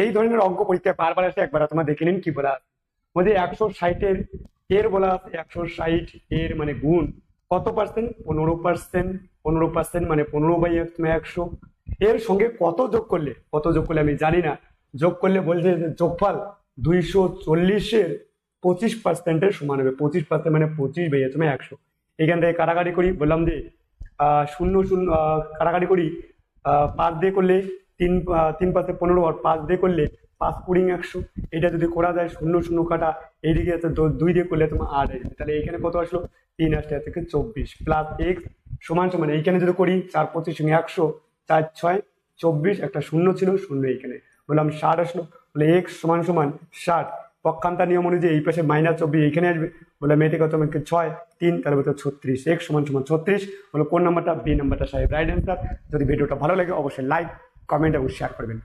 এই ধরনের অঙ্ক পরীক্ষায় বারবার আসে, একবার তোমরা দেখে নিন কি বলা মধ্যে একশো ষাটের এর বলা আছে, একশো ষাট এর মানে গুণ। কত পার্সেন্ট পনেরো পার্সেন্ট পনেরো পার্সেন্ট মানে পনেরো বাই একশো। এর সঙ্গে কত যোগ করলে? কত যোগ করলে আমি জানি না। যোগ করলে বলছে যে যোগফল দুইশো চল্লিশের পঁচিশ পার্সেন্টের সমান হবে। পঁচিশ পার্সেন্ট মানে পঁচিশ বাই তুমি একশো। এখান থেকে কারাগারি করি, বললাম যে শূন্য শূন্য কারাগারি করি পাঁচ দিয়ে করলে তিন তিন পাঁচে পনেরো আর পাঁচ দিয়ে করলে পাঁচ কুড়ি একশো। এটা যদি করা যায় শূন্য শূন্য কাটা, এইদিকে আছে দুই দিয়ে করলে তোমার আট আসবে তাহলে এখানে কত আসলো? তিন আসতে থেকে চব্বিশ। প্লাস এক্স সমান সমান, এইখানে যদি করি চার পঁচিশ একশো, চার ছয়, চব্বিশ, একটা শূন্য ছিল, শূন্য এইখানে। বললাম ষাট আসলো। বলে এক্স সমান সমান ষাট। পক্ষান্তর নিয়ম অনুযায়ী এই পাশে মাইনাস চব্বিশ এখানে আসবে। বলে মেয়েতে কত আমাকে ছয়, তিন, তাহলে বলতে ছত্রিশ। এক্স সমান সমান ছত্রিশ। বলে কোন নাম্বারটা বি নাম্বারটা সাহেব। রাইট অ্যান্সার যদি ভিডিওটা ভালো লাগে, অবশ্যই লাইক কমেন্ট এবং শেয়ার করবেন।